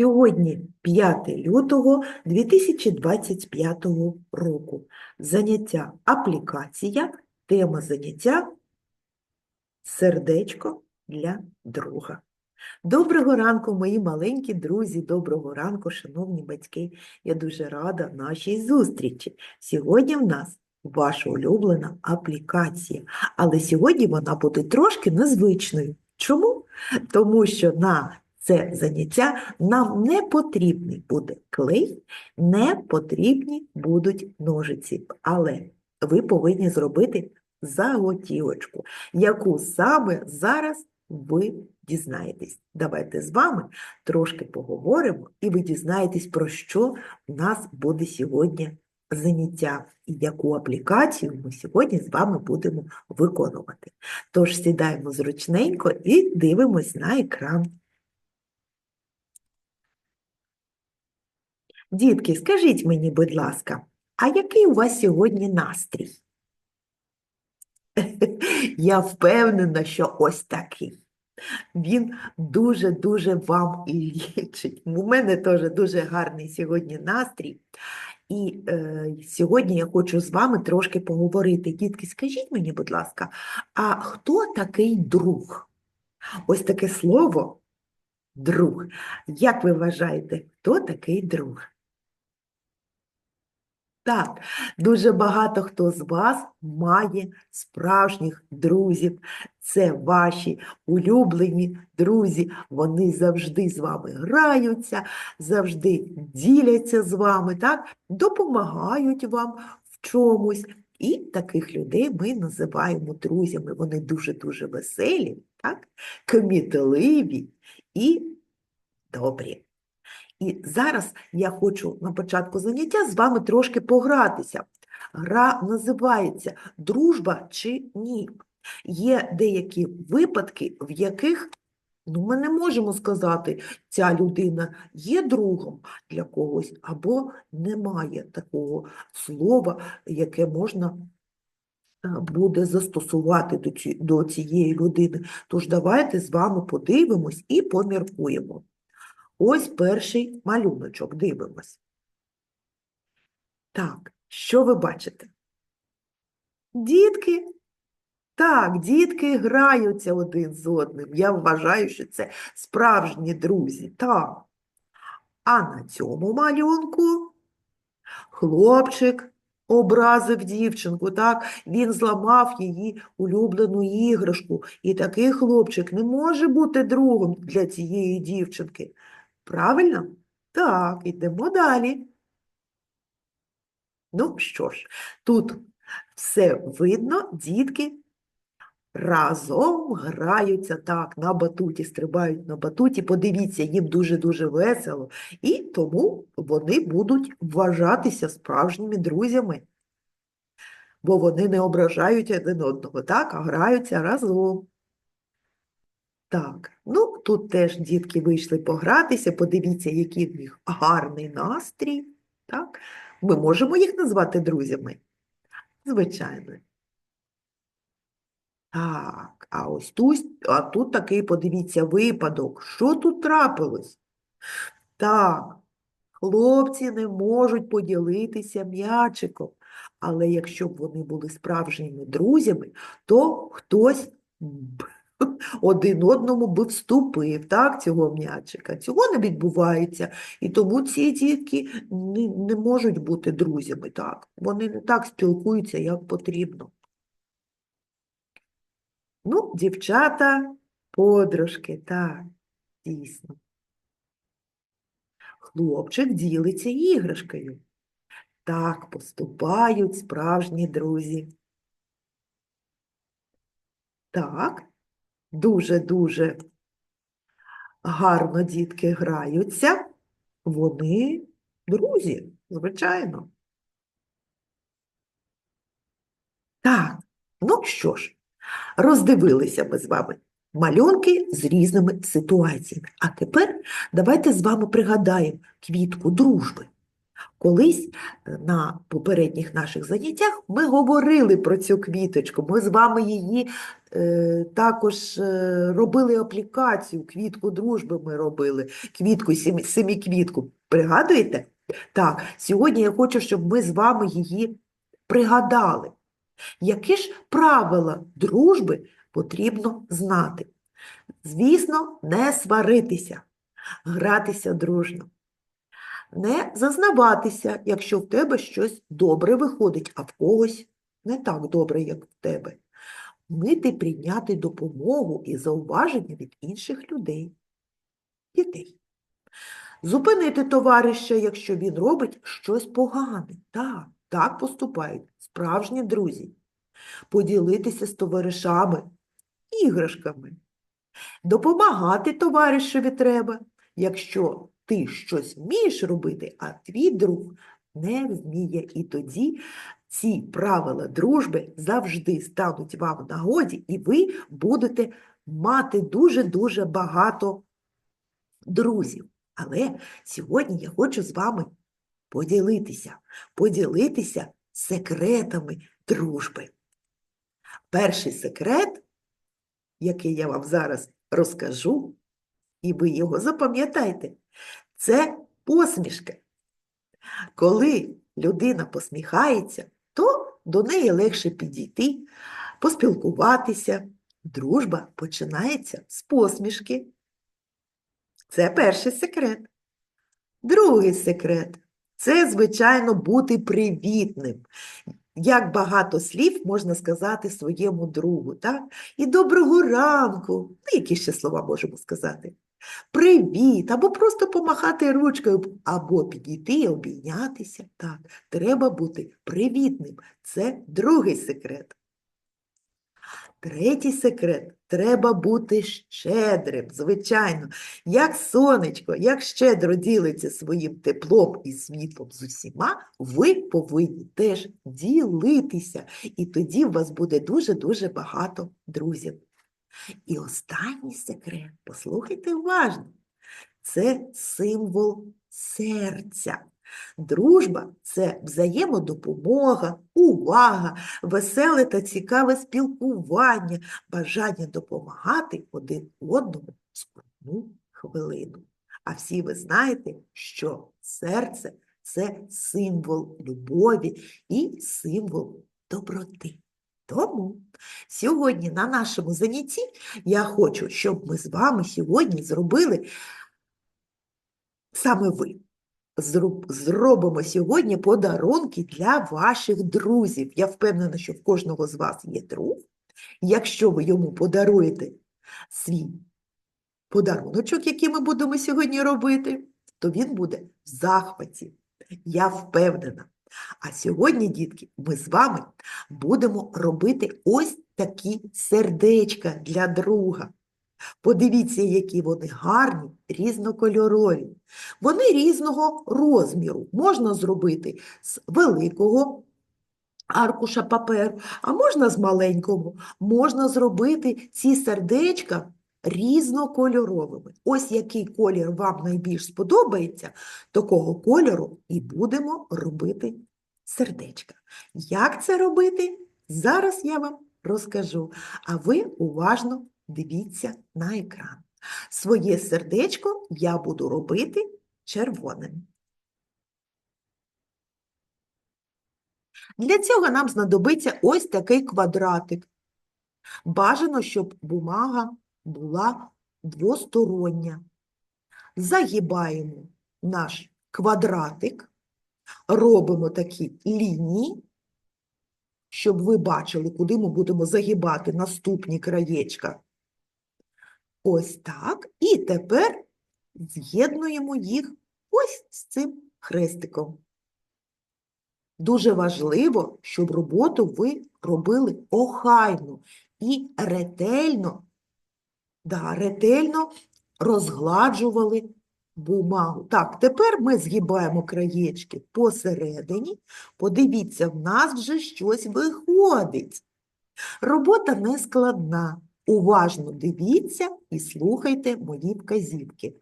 Сьогодні 5 лютого 2025 року. Заняття аплікація, тема заняття сердечко для друга. Доброго ранку, мої маленькі друзі, доброго ранку, шановні батьки. Я дуже рада нашій зустрічі. Сьогодні в нас ваша улюблена аплікація, але сьогодні вона буде трошки незвичною. Чому? Тому що на це заняття нам не потрібний буде клей, не потрібні будуть ножиці, але ви повинні зробити заготівочку, яку саме зараз ви дізнаєтесь. Давайте з вами трошки поговоримо, і ви дізнаєтесь, про що у нас буде сьогодні заняття і яку аплікацію ми сьогодні з вами будемо виконувати. Тож сідаємо зручненько і дивимось на екран. Дітки, скажіть мені, будь ласка, а який у вас сьогодні настрій? Я впевнена, що ось такий. Він дуже-дуже вам лічить. У мене теж дуже гарний сьогодні настрій. І е, сьогодні я хочу з вами трошки поговорити. Дітки, скажіть мені, будь ласка, а хто такий друг? Ось таке слово друг. Як ви вважаєте, хто такий друг? Так, дуже багато хто з вас має справжніх друзів. Це ваші улюблені друзі. Вони завжди з вами граються, завжди діляться з вами, так? допомагають вам в чомусь. І таких людей ми називаємо друзями. Вони дуже-дуже веселі, так? кмітливі і добрі. І зараз я хочу на початку заняття з вами трошки погратися. Гра називається Дружба чи ні. Є деякі випадки, в яких ну, ми не можемо сказати, ця людина є другом для когось, або немає такого слова, яке можна е, буде застосувати до цієї людини. Тож давайте з вами подивимось і поміркуємо. Ось перший малюночок, дивимось. Так, що ви бачите? Дітки. Так, дітки граються один з одним. Я вважаю, що це справжні друзі. Так. А на цьому малюнку хлопчик образив дівчинку, так? Він зламав її улюблену іграшку. І такий хлопчик не може бути другом для цієї дівчинки. Правильно? Так, ідемо далі. Ну що ж, тут все видно, дітки разом граються так, на батуті, стрибають на батуті. Подивіться, їм дуже-дуже весело. І тому вони будуть вважатися справжніми друзями. Бо вони не ображають один одного, так, а граються разом. Так, ну тут теж дітки вийшли погратися, подивіться, який в них гарний настрій. Так? Ми можемо їх назвати друзями? Звичайно. Так, а ось тут, а тут такий, подивіться, випадок. Що тут трапилось? Так, хлопці не можуть поділитися м'ячиком, але якщо б вони були справжніми друзями, то хтось б один одному би вступив, так, цього м'ячика. Цього не відбувається. І тому ці дітки не, не можуть бути друзями, так. Вони не так спілкуються, як потрібно. Ну, дівчата, подружки, так, дійсно. Хлопчик ділиться іграшкою. Так поступають справжні друзі. Так, дуже-дуже гарно дітки граються. Вони друзі, звичайно. Так, ну що ж, роздивилися ми з вами малюнки з різними ситуаціями. А тепер давайте з вами пригадаємо квітку дружби. Колись е, на попередніх наших заняттях ми говорили про цю квіточку. Ми з вами її е, також е, робили аплікацію, квітку дружби ми робили, квітку, сімі- семиквітку. Пригадуєте? Так, сьогодні я хочу, щоб ми з вами її пригадали. Які ж правила дружби потрібно знати? Звісно, не сваритися, гратися дружно. Не зазнаватися, якщо в тебе щось добре виходить, а в когось не так добре, як в тебе. Вміти прийняти допомогу і зауваження від інших людей, дітей. Зупинити товариша, якщо він робить щось погане. Так, так поступають справжні друзі. Поділитися з товаришами іграшками. Допомагати товаришеві треба, якщо ти щось вмієш робити, а твій друг не вміє. І тоді ці правила дружби завжди стануть вам в нагоді, і ви будете мати дуже-дуже багато друзів. Але сьогодні я хочу з вами поділитися, поділитися секретами дружби. Перший секрет, який я вам зараз розкажу, і ви його запам'ятайте, це посмішка. Коли людина посміхається, то до неї легше підійти, поспілкуватися. Дружба починається з посмішки. Це перший секрет. Другий секрет це, звичайно, бути привітним. Як багато слів можна сказати своєму другу, так? І доброго ранку. Ну, які ще слова можемо сказати? Привіт, або просто помахати ручкою, або підійти і обійнятися. Так, треба бути привітним. Це другий секрет. Третій секрет треба бути щедрим, звичайно, як сонечко, як щедро ділиться своїм теплом і світлом з усіма, ви повинні теж ділитися, і тоді у вас буде дуже-дуже багато друзів. І останній секрет, послухайте уважно, це символ серця. Дружба це взаємодопомога, увага, веселе та цікаве спілкування, бажання допомагати один одному складну хвилину. А всі ви знаєте, що серце це символ любові і символ доброти. Тому сьогодні на нашому занятті я хочу, щоб ми з вами сьогодні зробили саме ви. Зроб- Зробимо сьогодні подарунки для ваших друзів. Я впевнена, що в кожного з вас є друг. Якщо ви йому подаруєте свій подаруночок, який ми будемо сьогодні робити, то він буде в захваті. Я впевнена. А сьогодні, дітки, ми з вами будемо робити ось такі сердечка для друга. Подивіться, які вони гарні, різнокольорові. Вони різного розміру. Можна зробити з великого аркуша паперу, а можна з маленького. Можна зробити ці сердечка різнокольоровими. Ось який колір вам найбільш сподобається, такого кольору і будемо робити сердечка. Як це робити? Зараз я вам розкажу, а ви уважно дивіться на екран. Своє сердечко я буду робити червоним. Для цього нам знадобиться ось такий квадратик. Бажано, щоб бумага була двостороння. Загибаємо наш квадратик, робимо такі лінії, щоб ви бачили, куди ми будемо загибати наступні краєчка. Ось так. І тепер з'єднуємо їх ось з цим хрестиком. Дуже важливо, щоб роботу ви робили охайно і ретельно, да, ретельно розгладжували бумагу. Так, тепер ми згибаємо краєчки посередині. Подивіться, в нас вже щось виходить. Робота не складна. Уважно дивіться і слухайте мої вказівки.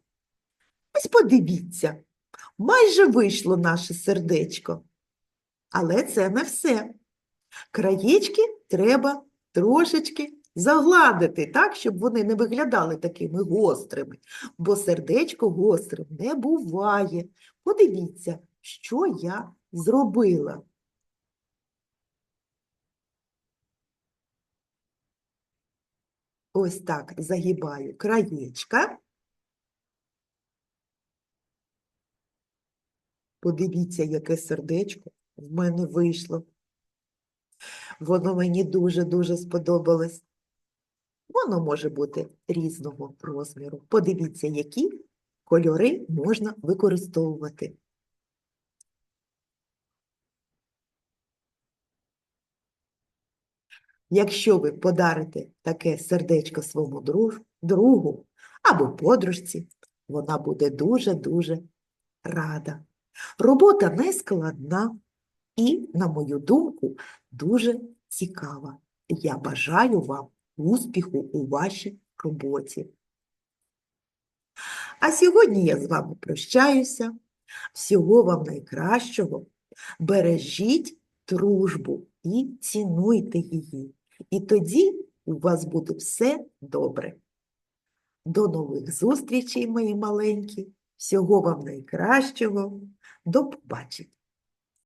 Ось подивіться, Майже вийшло наше сердечко. Але це не все. Краєчки треба трошечки загладити, так, щоб вони не виглядали такими гострими, бо сердечко гострим не буває. Подивіться, що я зробила. Ось так загибаю краєчка. Подивіться, яке сердечко в мене вийшло. Воно мені дуже-дуже сподобалось. Воно може бути різного розміру. Подивіться, які кольори можна використовувати. Якщо ви подарите таке сердечко своєму другу або подружці, вона буде дуже-дуже рада. Робота не складна і, на мою думку, дуже цікава. Я бажаю вам успіху у вашій роботі. А сьогодні я з вами прощаюся. Всього вам найкращого. Бережіть дружбу і цінуйте її. І тоді у вас буде все добре. До нових зустрічей, мої маленькі. Всього вам найкращого. До побачення.